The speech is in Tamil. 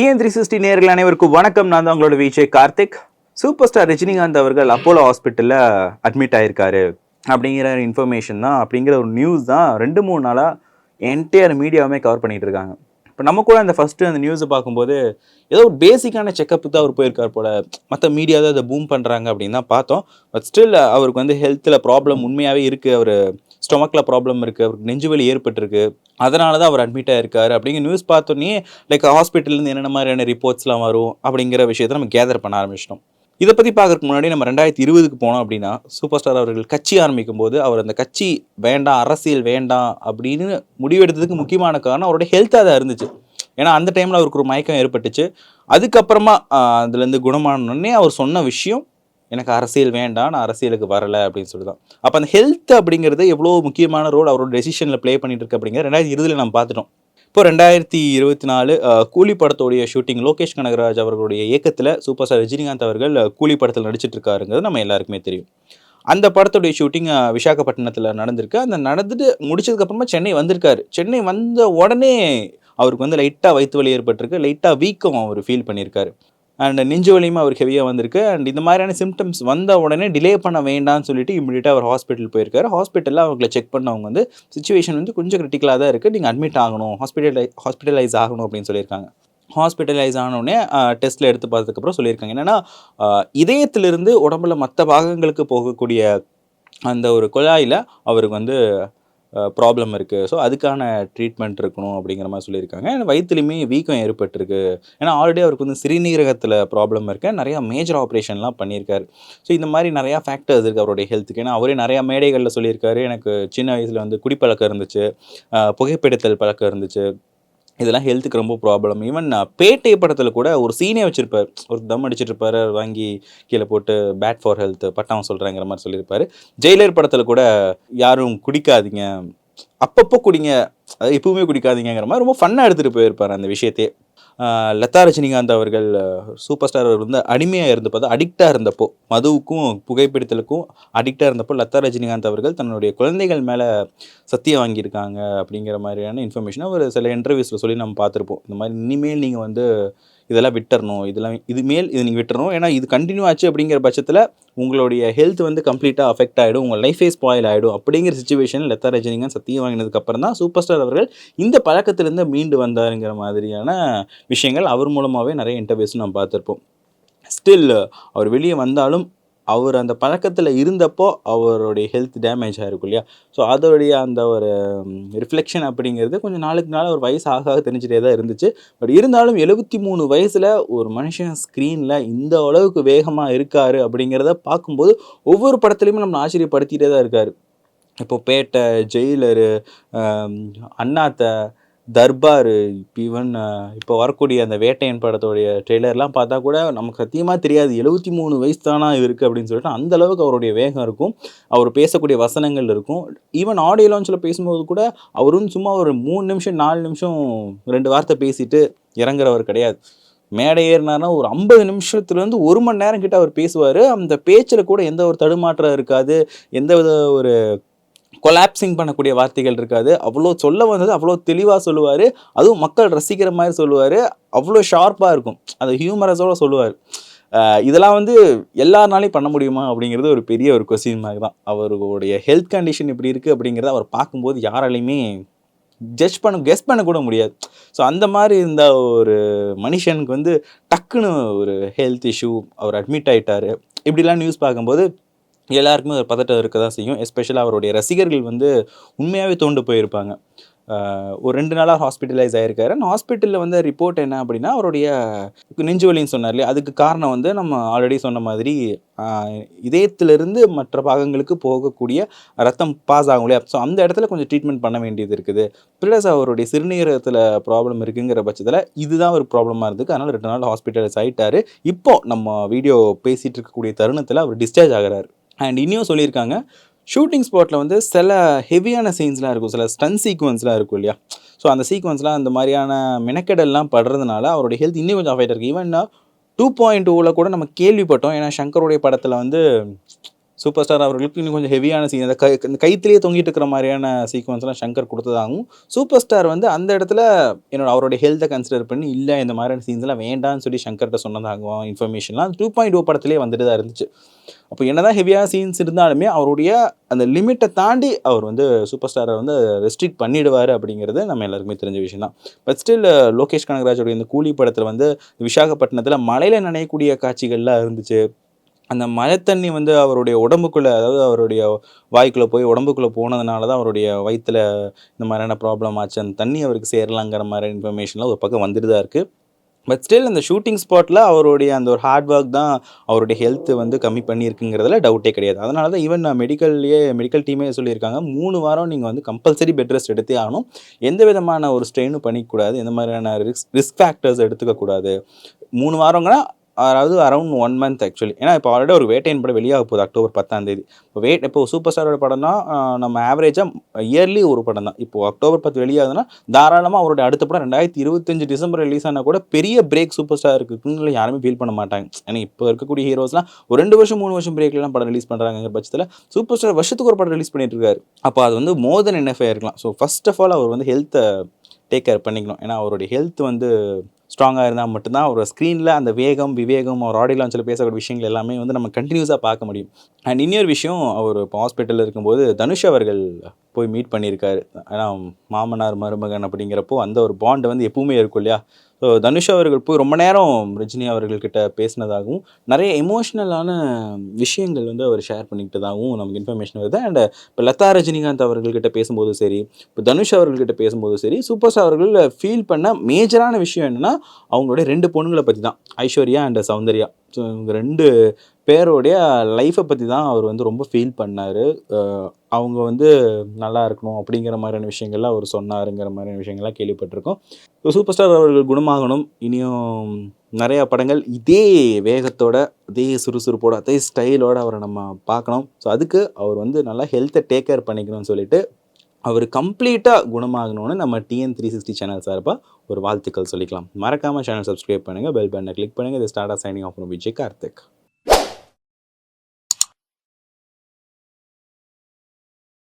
டிஎன் த்ரீ சிக்ஸ்டி நேர்கள் அனைவருக்கும் வணக்கம். நான் தான் உங்களோட விஜய் கார்த்திக். சூப்பர் ஸ்டார் ரஜினிகாந்த் அவர்கள் அப்போலோ ஹாஸ்பிட்டலில் அட்மிட் ஆயிருக்காரு. அப்படிங்கிற இன்ஃபர்மேஷன் தான் அப்படிங்கிற ஒரு நியூஸ் தான் ரெண்டு மூணு நாளாக என்டையர் மீடியாவுமே கவர் பண்ணிட்டு இருக்காங்க. இப்போ நம்ம கூட அந்த ஃபஸ்ட்டு அந்த நியூஸை பார்க்கும்போது ஏதோ ஒரு பேசிக்கான செக்கப்பு தான் அவர் போயிருக்கார் போல். மற்ற மீடியா தான் அதை பூம் பண்ணுறாங்க அப்படின்னு தான் பார்த்தோம். பட் ஸ்டில் அவருக்கு வந்து ஹெல்த்தில் ப்ராப்ளம் உண்மையாகவே இருக்குது அவர் ஸ்டொமக்கில் ப்ராப்ளம் இருக்குது அவருக்கு நெஞ்சுவலி ஏற்பட்டிருக்கு அதனால தான் அவர் அட்மிட் ஆயிருக்காரு. அப்படிங்கிற நியூஸ் பார்த்தோன்னே லைக் ஹாஸ்பிட்டல்லேருந்து என்னென்ன மாதிரியான ரிப்போர்ட்ஸ்லாம் வரும் அப்படிங்கிற விஷயத்தை நம்ம கேதர் பண்ண ஆரம்பிச்சிட்டோம். இதை பற்றி பார்க்கறதுக்கு முன்னாடி நம்ம ரெண்டாயிரத்தி இருபதுக்கு போனோம் அப்படின்னா சூப்பர் ஸ்டார் அவர்கள் கட்சி ஆரம்பிக்கும் போது அவர் அந்த கட்சி வேண்டாம் அரசியல் வேண்டாம் அப்படின்னு முடிவெடுத்ததுக்கு முக்கியமான காரணம் அவருடைய ஹெல்த்தாக தான் இருந்துச்சு. ஏன்னா அந்த டைமில் அவருக்கு ஒரு மயக்கம் ஏற்பட்டுச்சு. அதுக்கப்புறமா அதுலேருந்து குணமானோடனே அவர் சொன்ன விஷயம் எனக்கு அரசியல் வேண்டாம் நான் அரசியலுக்கு வரலை அப்படின்னு சொல்லி தான் அப்போ அந்த ஹெல்த் அப்படிங்கிறது எவ்வளோ முக்கியமான ரோல் அவரோட டெசிஷனில் ப்ளே பண்ணிட்டு இருக்கு அப்படிங்கிற ரெண்டாயிரத்தி இருபதில் நம்ம பார்த்துட்டோம். இப்போ ரெண்டாயிரத்தி இருபத்தி நாலு கூலி படத்தோடைய ஷூட்டிங் லோகேஷ் கனகராஜ் அவர்களுடைய இயக்கத்தில் சூப்பர் ஸ்டார் ரஜினிகாந்த் அவர்கள் கூலி படத்தில் நடிச்சிட்டு இருக்காருங்கிறது நம்ம எல்லாருக்குமே தெரியும். அந்த படத்துடைய ஷூட்டிங் விசாகப்பட்டினத்தில் நடந்திருக்கு. அந்த நடந்துட்டு முடிச்சதுக்கப்புறமா சென்னை வந்திருக்காரு. சென்னை வந்த உடனே அவருக்கு வந்து லைட்டாக வயிற்று வலி ஏற்பட்டிருக்கு. லைட்டாக வீக்கம் அவர் ஃபீல் பண்ணியிருக்காரு. அண்ட் நெஞ்சு வலியுமே அவர் ஹெவியாக வந்திருக்கு. அண்ட் இந்த மாதிரியான சிம்டம்ஸ் வந்த உடனே டிலே பண்ண வேண்டாம்னு சொல்லிட்டு இமீடியட்டாக அவர் ஹாஸ்பிட்டல் போயிருக்காரு. ஹாஸ்பிட்டலில் அவங்களை செக் பண்ணவங்க வந்து சுச்சுவேஷன் வந்து கொஞ்சம் கிரிட்டிக்கலாக தான் இருக்குது நீங்கள் அட்மிட் ஆகணும். ஹாஸ்பிட்டலை ஹாஸ்பிட்டலைஸ் ஆகணும் அப்படின்னு சொல்லியிருக்காங்க. ஹாஸ்பிட்டலைஸ் ஆனோடனே டெஸ்ட்டில் எடுத்து பார்த்ததுக்கப்புறம் சொல்லியிருக்காங்க. என்னென்னா இதயத்திலிருந்து உடம்புல மற்ற பாகங்களுக்கு போகக்கூடிய அந்த ஒரு குழாயில் அவருக்கு வந்து ப்ராப்ளம் இருக்குது ஸோ அதுக்கான ட்ரீட்மெண்ட் இருக்கணும் அப்படிங்கிற மாதிரி சொல்லியிருக்காங்க. And வீக்கம் ஏற்பட்டிருக்கு. ஏன்னா ஆல்ரெடி அவருக்கு வந்து சிறுநீரகத்தில் ப்ராப்ளம் இருக்கு. நிறையா மேஜர் ஆப்ரேஷன்லாம் பண்ணியிருக்காரு. ஸோ இந்த மாதிரி நிறையா ஃபேக்டர்ஸ் இருக்குது அவருடைய ஹெல்த்துக்கு ஏன்னா அவரே நிறையா மேடைகளில் சொல்லியிருக்காரு. எனக்கு சின்ன வயசில் வந்து குடிப்பழக்கம் இருந்துச்சு. புகைப்பிடித்தல் பழக்கம் இருந்துச்சு. இதெல்லாம் ஹெல்த்துக்கு ரொம்ப ப்ராப்ளம் ஈவன் பேட்டை படத்தில் கூட ஒரு சீனே வச்சிருப்பார். ஒரு தம் அடிச்சிட்டு வாங்கி கீழே போட்டு பேட் ஃபார் ஹெல்த் பட்டம் சொல்கிறேங்கிற மாதிரி சொல்லியிருப்பார். ஜெயிலர் படத்தில் கூட யாரும் குடிக்காதீங்க. அப்பப்போ குடிங்க. அது எப்பவுமே குடிக்காதீங்கிற மாதிரி ரொம்ப ஃபன்னாக எடுத்துகிட்டு போயிருப்பார் அந்த விஷயத்தையே. லதா ரஜினிகாந்த் அவர்கள் சூப்பர் ஸ்டார் அவர் வந்து அடிமையாக இருந்தப்போ தான் அடிக்டாக இருந்தப்போ மதுவுக்கும் புகைப்பிடித்தலுக்கும் அடிக்டாக இருந்தப்போ லதா ரஜினிகாந்த் அவர்கள் தன்னுடைய குழந்தைகள் மேலே சத்தியம் வாங்கியிருக்காங்க அப்படிங்கிற மாதிரியான இன்ஃபர்மேஷனை ஒரு சில இன்டர்வியூஸில் சொல்லி நம்ம பார்த்துருப்போம். இந்த மாதிரி இனிமேல் நீங்கள் வந்து இதெல்லாம் விட்டுறணும் இதெல்லாம் இது மேல் இது நீங்கள் விட்டுறணும். ஏன்னா இது கண்டினியூ ஆச்சு அப்படிங்கிற பட்சத்தில் உங்களுடைய ஹெல்த் வந்து கம்ப்ளீட்டாக அஃபெக்ட் ஆகிடும் உங்கள் லைஃபே ஸ்பாயில் ஆகிடும் அப்படிங்கிற சுச்சுவேஷன் லதா ரஜினிகாந்த் சத்தியம் வாங்கினதுக்கு அப்புறம் தான் சூப்பர் ஸ்டார் அவர்கள் இந்த பழக்கத்திலேருந்து மீண்டு வந்தாருங்கிற மாதிரியான விஷயங்கள் அவர் மூலமாகவே நிறைய இன்டர்வியூஸ் நம்ம பார்த்துருப்போம். ஸ்டில் அவர் வெளியே வந்தாலும் அவர் அந்த பழக்கத்தில் இருந்தப்போ அவருடைய ஹெல்த் டேமேஜ் ஆகிருக்கும் இல்லையா? ஸோ அதோடைய அந்த ஒரு ரிஃப்ளெக்ஷன் அப்படிங்கிறது கொஞ்சம் நாளுக்கு நாள் ஒரு வயசு ஆக ஆக தெரிஞ்சிட்டே தான் இருந்துச்சு. பட் இருந்தாலும் எழுபத்தி மூணு வயசில் ஒரு மனுஷன் ஸ்க்ரீனில் இந்த அளவுக்கு வேகமாக இருக்கார் அப்படிங்கிறத பார்க்கும்போது ஒவ்வொரு படத்துலையுமே நம்ம ஆச்சரியப்படுத்திட்டே தான் இருக்கார். இப்போ பேட்டை ஜெயிலரு அண்ணாத்தை தர்பார் ஈவன் இப்போ வரக்கூடிய அந்த வேட்டையன் படத்தோடைய ட்ரெய்லர்லாம் பார்த்தா கூட நமக்கு சத்தியமாக தெரியாது. எழுபத்தி மூணு வயசு தானா இருக்குது அப்படின்னு சொல்லிட்டு அந்த அளவுக்கு அவருடைய வேகம் இருக்கும். அவர் பேசக்கூடிய வசனங்கள் இருக்கும். ஈவன் ஆடியோ லான்ச்சில் பேசும்போது கூட அவரும் சும்மா ஒரு மூணு நிமிஷம் நாலு நிமிஷம் ரெண்டு வார்த்தை பேசிட்டு இறங்குறவர் கிடையாது. மேடை ஏறினார்னா ஒரு ஐம்பது நிமிஷத்துலேருந்து ஒரு மணி நேரம் கிட்ட அவர் பேசுவார். அந்த பேச்சில் கூட எந்த ஒரு தடுமாற்றம் இருக்காது. எந்த வித ஒரு கொலாப்சிங் பண்ணக்கூடிய வார்த்தைகள் இருக்காது. அவ்வளோ சொல்ல வந்தது அவ்வளோ தெளிவாக சொல்லுவார். அதுவும் மக்கள் ரசிக்கிற மாதிரி சொல்லுவார். அவ்வளோ ஷார்ப்பாக இருக்கும். அது ஹியூமரஸோட சொல்லுவார். இதெல்லாம் வந்து எல்லாருனாலையும் பண்ண முடியுமா அப்படிங்கிறது ஒரு பெரிய ஒரு கொஸ்டின் மாதிரி தான். அவருடைய ஹெல்த் கண்டிஷன் இப்படி இருக்குது அப்படிங்கிறத அவர் பார்க்கும்போது யாராலையுமே ஜட்ஜ் பண்ண கெஸ் பண்ணக்கூட முடியாது. ஸோ அந்த மாதிரி இருந்த ஒரு மனுஷனுக்கு வந்து டக்குன்னு ஒரு ஹெல்த் இஷ்யூ அவர் அட்மிட் ஆகிட்டார் இப்படிலாம் நியூஸ் பார்க்கும்போது எல்லாருக்குமே ஒரு பதட்டம் இருக்க தான் செய்யும். எஸ்பெஷலாக அவருடைய ரசிகர்கள் வந்து உண்மையாகவே தோண்டு போயிருப்பாங்க. ஒரு ரெண்டு நாளாக ஹாஸ்பிட்டலைஸ் ஆகிருக்காரு அண்ட் ஹாஸ்பிட்டலில் வந்து ரிப்போர்ட் என்ன அப்படின்னா அவருடைய நெஞ்சு வலின்னு சொன்னார் இல்லையா? அதுக்கு காரணம் வந்து நம்ம ஆல்ரெடி சொன்ன மாதிரி இதயத்திலிருந்து மற்ற பாகங்களுக்கு போகக்கூடிய ரத்தம் பாஸ் ஆகும் இல்லையா? ஸோ அந்த இடத்துல கொஞ்சம் ட்ரீட்மெண்ட் பண்ண வேண்டியது இருக்குது. ப்ளஸ் அவருடைய சிறுநீரகத்தில் ப்ராப்ளம் இருக்குங்கிற பட்சத்தில் இதுதான் ஒரு ப்ராப்ளமாக இருக்குது அதனால் ரெண்டு நாள் ஹாஸ்பிட்டலைஸ் ஆகிட்டார் இப்போ நம்ம வீடியோ பேசிகிட்டு இருக்கக்கூடிய தருணத்தில் அவர் டிஸ்சார்ஜ் ஆகிறாரு. அண்ட் இன்னும் சொல்லியிருக்காங்க ஷூட்டிங் ஸ்பாட்டில் வந்து சில ஹெவியான சீன்ஸ்லாம் இருக்கும். சில ஸ்டன் சீக்வன்ஸ்லாம் இருக்கும் இல்லையா? ஸோ அந்த சீக்வன்ஸ்லாம் அந்த மாதிரியான மெனக்கெடல்லாம் படுறதுனால அவருடைய ஹெல்த் இன்னும் கொஞ்சம் அஃபெக்ட் இருக்குது ஈவன் டூ பாயிண்ட் டூவில் கூட நம்ம கேள்விப்பட்டோம். ஏன்னா சங்கருடைய படத்தில் வந்து சூப்பர் ஸ்டார் அவர்களுக்கு இன்னும் கொஞ்சம் ஹெவியான சீன் அந்த கை கைத்திலேயே தொங்கிட்டு இருக்கிற மாதிரியான சீக்வன்ஸ்லாம் சங்கர் கொடுத்ததாகவும் சூப்பர் ஸ்டார் வந்து அந்த இடத்துல என்னோட அவருடைய ஹெல்த்தை கன்சிடர் பண்ணி இல்லை இந்த மாதிரியான சீன்ஸ்லாம் வேண்டாம்னு சொல்லி சங்கர்கிட்ட சொன்னதாகவும் இன்ஃபர்மேஷன்லாம் டூ பாயிண்ட் ஓ oh படத்துலேயே வந்துட்டு தான் இருந்துச்சு. அப்போ என்னதான் ஹெவியான சீன்ஸ் இருந்தாலுமே அவருடைய அந்த லிமிட்டை தாண்டி அவர் வந்து சூப்பர் ஸ்டாரை வந்து ரெஸ்ட்ரிக்ட் பண்ணிடுவார் அப்படிங்கிறது நம்ம எல்லாருக்குமே தெரிஞ்ச விஷயம் தான் பட் ஸ்டில் லோகேஷ் கனகராஜோடைய இந்த கூலி படத்தில் வந்து விசாகப்பட்டினத்தில் மலையில் நனையக்கூடிய காட்சிகள்லாம் இருந்துச்சு. அந்த மழை தண்ணி வந்து அவருடைய உடம்புக்குள்ளே அதாவது அவருடைய வாய்க்குள்ளே போய் உடம்புக்குள்ளே போனதுனால தான் அவருடைய வயிற்றில் இந்த மாதிரியான ப்ராப்ளம் ஆச்சு. அந்த தண்ணி அவருக்கு சேரலாங்கிற மாதிரி இன்ஃபர்மேஷன்லாம் ஒரு பக்கம் வந்துட்டு தான் இருக்குது பட் ஸ்டில் அந்த ஷூட்டிங் ஸ்பாட்டில் அவருடைய அந்த ஒரு ஹார்ட் ஒர்க் தான் அவருடைய ஹெல்த் வந்து கம்மி பண்ணியிருக்குங்கிறதுல டவுட்டே கிடையாது. அதனால தான் ஈவன் நான் மெடிக்கல்லையே மெடிக்கல் டீமே சொல்லியிருக்காங்க மூணு வாரம் நீங்கள் வந்து கம்பல்சரி பெட் ரெஸ்ட் எடுத்தே ஆகணும். எந்த விதமான ஒரு ஸ்ட்ரெயினும் பண்ணிக்கூடாது எந்த மாதிரியான ரிஸ்க் ரிஸ்க் ஃபேக்டர்ஸ் எடுத்துக்கக்கூடாது. மூணு வாரங்கன்னா அதாவது அரௌண்ட் ஒன் மந்த் ஆக்சுவலி ஏன்னா இப்போ ஆல்ரெடி ஒரு வேட்டையின் படம் வெளியாக போகுது அக்டோபர் பத்தாம் தேதி. இப்போ வேட் இப்போ சூப்பர் ஸ்டாரோட படம்னா நம்ம ஆவரேஜாக இயர்லி ஒரு படம் தான். இப்போ அக்டோபர் பத்து வெளியாகுதுன்னா தாராளமாக அவருடைய அடுத்த படம் ரெண்டாயிரத்தி இருபத்தஞ்சு டிசம்பர் ரிலீஸ் ஆனால் கூட பெரிய பிரேக் சூப்பர் ஸ்டார் இருக்குன்னு யாருமே ஃபீல் பண்ண மாட்டாங்க. ஏன்னா இப்போ இருக்கக்கூடிய ஹீரோஸ்லாம் ஒரு ரெண்டு வருஷம் மூணு வருஷம் பிரேக்லாம் படம் ரிலீஸ் பண்ணுறாங்கிற பட்சத்தில் சூப்பர் ஸ்டார் வருஷத்துக்கு ஒரு படம் ரிலீஸ் பண்ணிட்டு இருக்காரு. அப்போ அது வந்து மோர் தென் என்எஃப்ஐ இருக்கலாம். ஸோ ஃபர்ஸ்ட் ஆஃப் ஆல் அவர் வந்து ஹெல்த்தை டேக் கேர் பண்ணிக்கணும். ஏன்னா அவருடைய ஹெல்த் வந்து ஸ்ட்ராங்காக இருந்தால் மட்டும்தான் ஒரு ஸ்க்ரீனில் அந்த வேகம் விவேகம் அவர் ஆடியோ லான்ச்சில் பேசக்கூடிய விஷயங்கள் எல்லாமே வந்து நம்ம கண்டினியூஸாக பார்க்க முடியும். அண்ட் இன்னொரு விஷயம் அவர் இப்போ ஹாஸ்பிட்டலில் இருக்கும்போது தனுஷ் அவர்கள் போய் மீட் பண்ணியிருக்காரு. ஏன்னா மாமனார் மருமகன் அப்படிங்கிறப்போ அந்த ஒரு பாண்டு வந்து எப்பவுமே இருக்கும் இல்லையா? ஸோ தனுஷ் அவர்கள் போய் ரொம்ப நேரம் ரஜினி அவர்கள்கிட்ட பேசினதாகவும் நிறைய எமோஷ்னலான விஷயங்கள் வந்து அவர் ஷேர் பண்ணிக்கிட்டதாகவும் நமக்கு இன்ஃபர்மேஷன் வருது. அண்ட் இப்போ லதா ரஜினிகாந்த் அவர்கள்கிட்ட பேசும்போது சரி இப்போ தனுஷ் அவர்கள்கிட்ட பேசும்போது சரி சூப்பர் ஸ்டார் அவர்கள் ஃபீல் பண்ண மேஜரான விஷயம் என்னென்னா அவங்களுடைய ரெண்டு பொண்ணுங்களை பற்றி தான் ஐஸ்வர்யா அண்ட் சௌந்தர்யா. ஸோ இவங்க ரெண்டு பேரோடைய லைஃப்பை பற்றி தான் அவர் வந்து ரொம்ப ஃபீல் பண்ணார். அவங்க வந்து நல்லா இருக்கணும் அப்படிங்கிற மாதிரியான விஷயங்கள்லாம் அவர் சொன்னாருங்கிற மாதிரியான விஷயங்கள்லாம் கேள்விப்பட்டிருக்கோம். ஸோ சூப்பர் ஸ்டார் அவர்கள் குணமாகணும். இனியும் நிறையா படங்கள் இதே வேகத்தோட அதே சுறுசுறுப்போட அதே ஸ்டைலோட அவரை நம்ம பார்க்கணும். ஸோ அதுக்கு அவர் வந்து நல்லா ஹெல்த்தை டேக் கேர் பண்ணிக்கணும்னு சொல்லிட்டு அவர் கம்ப்ளீட்டாக குணமாகணும்னு நம்ம டிஎன் த்ரீ சிக்ஸ்டி சேனல் சார்பாக ஒரு வாழ்த்துக்கள் சொல்லிக்கலாம். மறக்காமல் சேனல் சப்ஸ்கிரைப் பண்ணுங்கள் பெல் பட்டனை கிளிக் பண்ணுங்கள் இது start signing off Vijay Karthik.